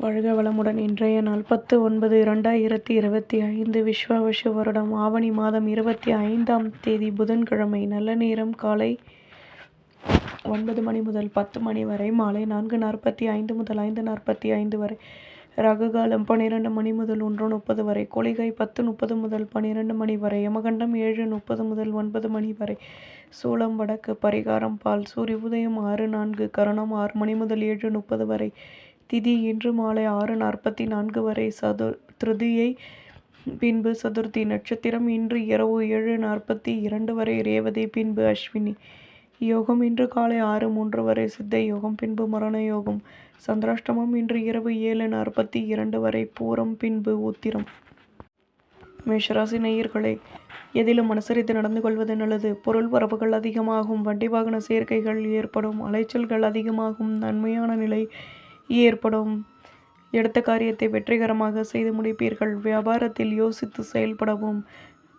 வாழ்க வளமுடன் இன்றைய நாள் பத்து ஒன்பது இரண்டாயிரத்தி இருபத்தி ஐந்து விஸ்வாவசு வருடம். ஆவணி மாதம் இருபத்தி ஐந்தாம் தேதி புதன்கிழமை நல்ல நேரம் காலை ஒன்பது மணி முதல் பத்து மணி வரை மாலை நான்கு நாற்பத்தி ஐந்து முதல் ஐந்து நாற்பத்தி ஐந்து வரை ரககாலம் காலம் பன்னிரெண்டு மணி முதல் ஒன்று முப்பது வரை கொலிகை பத்து முப்பது முதல் பன்னிரெண்டு மணி வரை யமகண்டம் ஏழு முப்பது முதல் ஒன்பது மணி வரை சூளம் வடக்கு பரிகாரம் பால் சூரிய உதயம் ஆறு நான்கு கரணம் ஆறு மணி முதல் ஏழு முப்பது வரை திதி இன்று மாலை ஆறு நாற்பத்தி நான்கு வரை சது திருதியை பின்பு சதுர்த்தி நட்சத்திரம் இன்று இரவு ஏழு நாற்பத்தி இரண்டு வரை ரேவதி பின்பு அஸ்வினி. யோகம் இன்று காலை ஆறு மூன்று வரை சித்த யோகம் பின்பு மரண யோகம். சந்திராஷ்டமம் இன்று இரவு ஏழு நாற்பத்தி இரண்டு வரை பூரம் பின்பு உத்திரம். மேஷராசி நேயர்களே எதிலும் அனுசரித்து நடந்து கொள்வது நல்லது. பொருள் வரவுகள் அதிகமாகும் வண்டி வாகன சேர்க்கைகள் ஏற்படும் அலைச்சல்கள் அதிகமாகும் நன்மையான நிலை ஏற்படும். எடுத்த காரியத்தை வெற்றிகரமாக செய்து முடிப்பீர்கள். வியாபாரத்தில் யோசித்து செயல்படவும்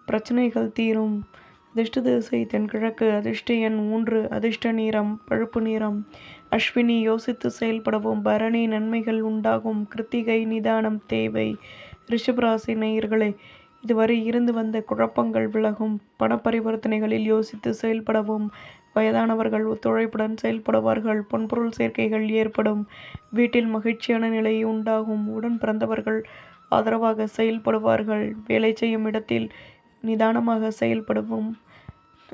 பிரச்சனைகள் தீரும். அதிர்ஷ்ட திசை தென்கிழக்கு அதிர்ஷ்ட எண் மூன்று அதிர்ஷ்ட நிறம் பழுப்பு நிறம். அஸ்வினி யோசித்து செயல்படவும் பரணி நன்மைகள் உண்டாகும். கிருத்திகை நிதானம் தேவை. ரிஷபராசி நேயர்களே இதுவரை இருந்து வந்த குழப்பங்கள் விலகும். பண பரிவர்த்தனைகளில் யோசித்து செயல்படவும் வயதானவர்கள் ஒத்துழைப்புடன் செயல்படுவார்கள். பொன்பொருள் சேர்க்கைகள் ஏற்படும். வீட்டில் மகிழ்ச்சியான நிலை உண்டாகும். உடன் பிறந்தவர்கள் ஆதரவாக செயல்படுவார்கள். வேலை செய்யும் இடத்தில் நிதானமாக செயல்படவும்.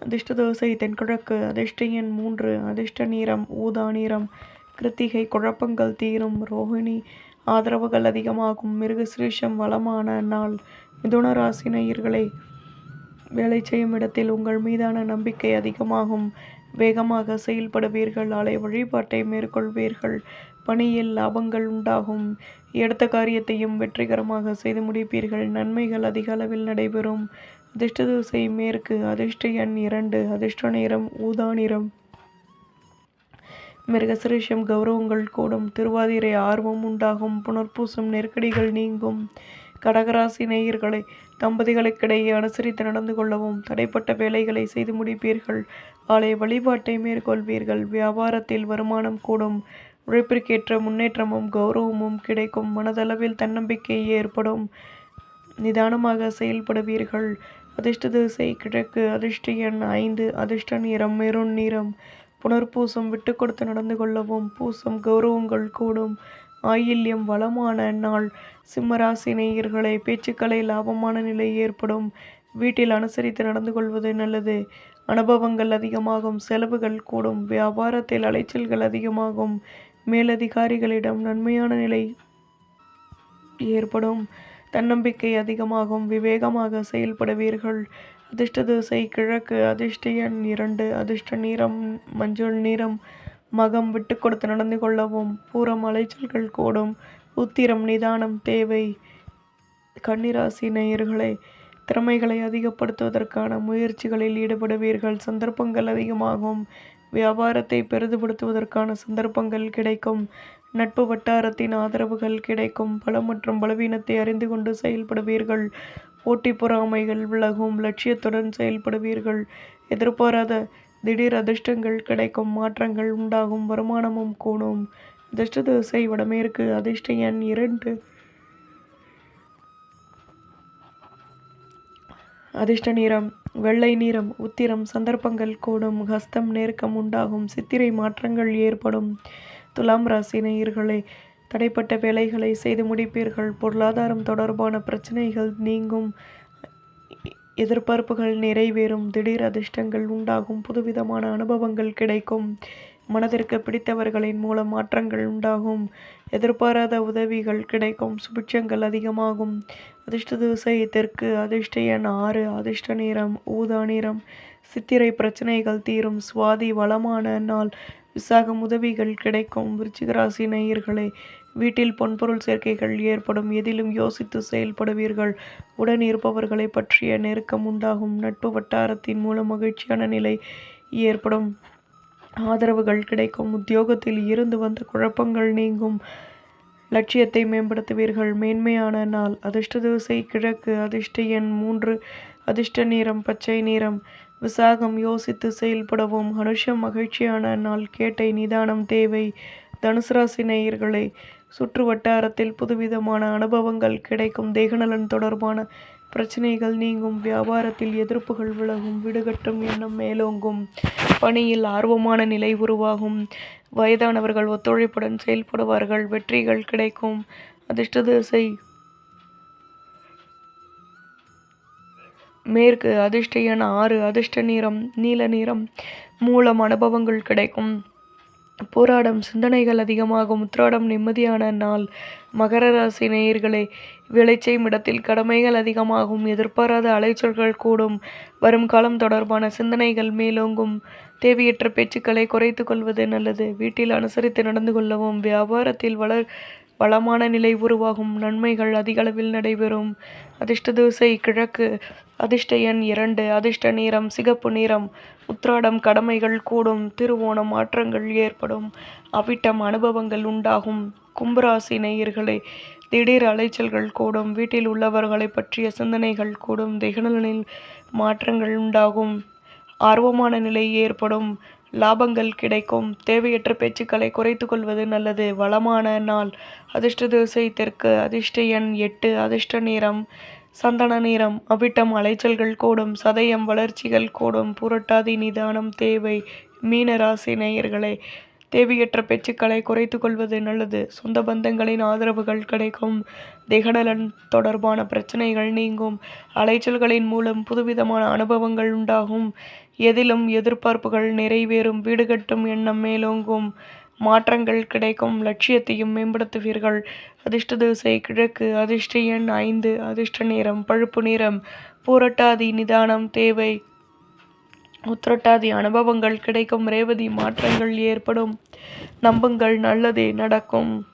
அதிர்ஷ்ட தோசை தென்கிழக்கு. அதிர்ஷ்ட எண் மூன்று. அதிர்ஷ்ட நீரம் ஊதா நீரம் கிருத்திகை குழப்பங்கள் தீரும். ரோஹிணி ஆதரவுகள் அதிகமாகும். மிருகசிரீஷம் வளமான நாள். மிதுன ராசி வேலை செய்யும் இடத்தில் உங்கள் மீதான நம்பிக்கை அதிகமாகும். வேகமாக செயல்படுவீர்கள். ஆலை வழிபாட்டை மேற்கொள்வீர்கள். பணியில் லாபங்கள் உண்டாகும். எடுத்த காரியத்தையும் வெற்றிகரமாக செய்து முடிப்பீர்கள். நன்மைகள் அதிக அளவில் நடைபெறும். அதிர்ஷ்ட திசை மேற்கு. அதிர்ஷ்ட எண் இரண்டு. அதிர்ஷ்ட நிறம் ஊதா நிறம். மிருகசிரேஷம் கௌரவங்கள் கூடும். திருவாதிரை ஆர்வம் உண்டாகும். புனர்பூசம் நெருக்கடிகள் நீங்கும். கடகராசி நேயர்களை தம்பதிகளுக்கிடையே அனுசரித்து நடந்து கொள்ளவும் தடைப்பட்ட வேலைகளை செய்து முடிப்பீர்கள். ஆலய வழிபாட்டை மேற்கொள்வீர்கள். வியாபாரத்தில் வருமானம் கூடும். உழைப்பிற்கேற்ற முன்னேற்றமும் கௌரவமும் கிடைக்கும். மனதளவில் தன்னம்பிக்கை ஏற்படும். நிதானமாக செயல்படுவீர்கள். அதிர்ஷ்ட திசை கிழக்கு அதிர்ஷ்ட எண் ஐந்து அதிர்ஷ்ட நிறம் மெருண் நிறம். புனர்பூசம் விட்டு கொடுத்து நடந்து கொள்ளவும் பூசம் கௌரவங்கள் கூடும். ஆயில்யம் வளமான நாள். சிம்மராசி நேயர்களை பேச்சுக்களை லாபமான நிலை ஏற்படும். வீட்டில் அனுசரித்து நடந்து கொள்வது நல்லது. அனுபவங்கள் அதிகமாகும் செலவுகள் கூடும் வியாபாரத்தில் அலைச்சல்கள் அதிகமாகும். மேலதிகாரிகளிடம் நன்மையான நிலை ஏற்படும். தன்னம்பிக்கை அதிகமாகும் விவேகமாக செயல்படுவீர்கள். அதிர்ஷ்ட திசை கிழக்கு அதிர்ஷ்ட எண் இரண்டு அதிர்ஷ்ட நீரம் மஞ்சள் நீரம் மகம் விட்டு கொடுத்து நடந்து கொள்ளவும் பூரம் அலைச்சல்கள் கூடும். உத்திரம் நிதானம் தேவை. கன்னிராசி நேயர்களே திறமைகளை அதிகப்படுத்துவதற்கான முயற்சிகளில் ஈடுபடுவீர்கள். சந்தர்ப்பங்கள் அதிகமாகும். வியாபாரத்தை பெரிதுபடுத்துவதற்கான சந்தர்ப்பங்கள் கிடைக்கும். நட்பு வட்டாரத்தின் ஆதரவுகள் கிடைக்கும். பலம் மற்றும் பலவீனத்தை அறிந்து கொண்டு செயல்படுவீர்கள். போட்டி பொறாமைகள் விலகும். லட்சியத்துடன் செயல்படுவீர்கள். எதிர்பாராத திடீர் அதிர்ஷ்டங்கள் கிடைக்கும் மாற்றங்கள் உண்டாகும் வருமானமும் கூடும். அதிர்ஷ்ட திசை வடமேற்கு அதிர்ஷ்ட எண் இரண்டு. அதிர்ஷ்ட நிறம் வெள்ளை நிறம் உத்திரம் சந்தர்ப்பங்கள் கூடும் ஹஸ்தம் நெருக்கம் உண்டாகும் சித்திரை மாற்றங்கள் ஏற்படும். துலாம் ராசி நேயர்களே தடைப்பட்ட வேலைகளை செய்து முடிப்பீர்கள். பொருளாதாரம் தொடர்பான பிரச்சனைகள் நீங்கும். எதிர்பார்ப்புகள் நிறைவேறும் திடீர் அதிர்ஷ்டங்கள் உண்டாகும் புதுவிதமான அனுபவங்கள் கிடைக்கும். மனதிற்கு பிடித்தவர்களின் மூலம் மாற்றங்கள் உண்டாகும். எதிர்பாராத உதவிகள் கிடைக்கும் சுபிட்சங்கள் அதிகமாகும். அதிர்ஷ்ட திசை தெற்கு அதிர்ஷ்ட எண் ஆறு அதிர்ஷ்ட நிறம் ஊதா நிறம். சித்திரை பிரச்சனைகள் தீரும் சுவாதி வளமான நாள். விசாகம் உதவிகள் கிடைக்கும் விருச்சிகராசி நேயர்களே வீட்டில் பொன்பொருள் சேர்க்கைகள் ஏற்படும் எதிலும் யோசித்து செயல்படுவீர்கள். உடன் இருப்பவர்களை பற்றிய நெருக்கம் உண்டாகும். நட்பு வட்டாரத்தின் மூலம் மகிழ்ச்சியான நிலை ஏற்படும். ஆதரவுகள் கிடைக்கும். உத்தியோகத்தில் இருந்து வந்த குழப்பங்கள் நீங்கும். லட்சியத்தை மேம்படுத்துவீர்கள். மேன்மையான நாள். அதிர்ஷ்ட திசை கிழக்கு. அதிர்ஷ்ட எண் மூன்று. அதிர்ஷ்ட நிறம் பச்சை நிறம். விசாகம் யோசித்து செயல்படவும். அனுஷம் மகிழ்ச்சியான நாள். கேட்டை நிதானம் தேவை. தனுசு ராசி நேயர்களை சுற்று வட்டாரத்தில் புதுவிதமான அனுபவங்கள் கிடைக்கும். தேகநலன் தொடர்பான பிரச்சனைகள் நீங்கும். வியாபாரத்தில் எதிர்ப்புகள் விலகும். விடுகட்டும் எண்ணம் மேலோங்கும். பணியில் ஆர்வமான நிலை உருவாகும். வயதானவர்கள் ஒத்துழைப்புடன் செயல்படுவார்கள். வெற்றிகள் கிடைக்கும். அதிர்ஷ்ட திசை மேற்கு அதிர்ஷ்ட என ஆறு. அதிர்ஷ்ட நிறம் நீல நிறம் மூலம் அனுபவங்கள் கிடைக்கும். போராடம் சிந்தனைகள் அதிகமாகும். உத்திராடம் நிம்மதியான நாள். மகர ராசி நேயர்களே விளைச்செய்யும் இடத்தில் கடமைகள் அதிகமாகும். எதிர்பாராத அலைச்சல்கள் கூடும். வரும் காலம் தொடர்பான சிந்தனைகள் மேலோங்கும். தேவையற்ற பேச்சுக்களை குறைத்து கொள்வது நல்லது. வீட்டில் அனுசரித்து நடந்து கொள்ளவும் வியாபாரத்தில் வளர் வளமான நிலை உருவாகும். நன்மைகள் அதிகளவில் நடைபெறும். அதிர்ஷ்ட தோசை கிழக்கு. அதிர்ஷ்ட எண் இரண்டு. அதிர்ஷ்ட நிறம் சிகப்பு நிறம். உத்ராடம் கடமைகள் கூடும். திருவோணம் மாற்றங்கள் ஏற்படும். அவிட்டம் அனுபவங்கள் உண்டாகும். கும்பராசி நேயர்களே திடீர் அலைச்சல்கள் கூடும். வீட்டில் உள்ளவர்களை பற்றிய சிந்தனைகள் கூடும். திகழலில் மாற்றங்கள் உண்டாகும். ஆர்வமான நிலை ஏற்படும். லாபங்கள் கிடைக்கும். தேவையற்ற பேச்சுக்களை குறைத்து கொள்வது நல்லது. வளமான நாள். அதிர்ஷ்ட திசை தெற்கு. அதிர்ஷ்ட எண் எட்டு. அதிர்ஷ்ட நிறம். சந்தன நிறம். அவிட்டம் அலைச்சல்கள் கூடும். சதயம் வளர்ச்சிகள் கூடும். புரட்டாதி நிதானம் தேவை. மீன ராசி நேயர்களே தேவையற்ற பேச்சுக்களை குறைத்து கொள்வது நல்லது. சொந்த பந்தங்களின் ஆதரவுகள் கிடைக்கும். திகநலன் தொடர்பான பிரச்சனைகள் நீங்கும். அலைச்சல்களின் மூலம் புதுவிதமான அனுபவங்கள் உண்டாகும். எதிலும் எதிர்பார்ப்புகள் நிறைவேறும் வீடு கட்டும் எண்ணம் மேலோங்கும் மாற்றங்கள் கிடைக்கும் லட்சியத்தையும் மேம்படுத்துவீர்கள். அதிர்ஷ்ட திசை கிழக்கு அதிர்ஷ்ட எண் ஐந்து அதிர்ஷ்ட நிறம் பழுப்பு நிறம் பூரட்டாதி நிதானம் தேவை. உத்திரட்டாதி அனுபவங்கள் கிடைக்கும் ரேவதி மாற்றங்கள் ஏற்படும். நம்புங்கள் நல்லதே நடக்கும்.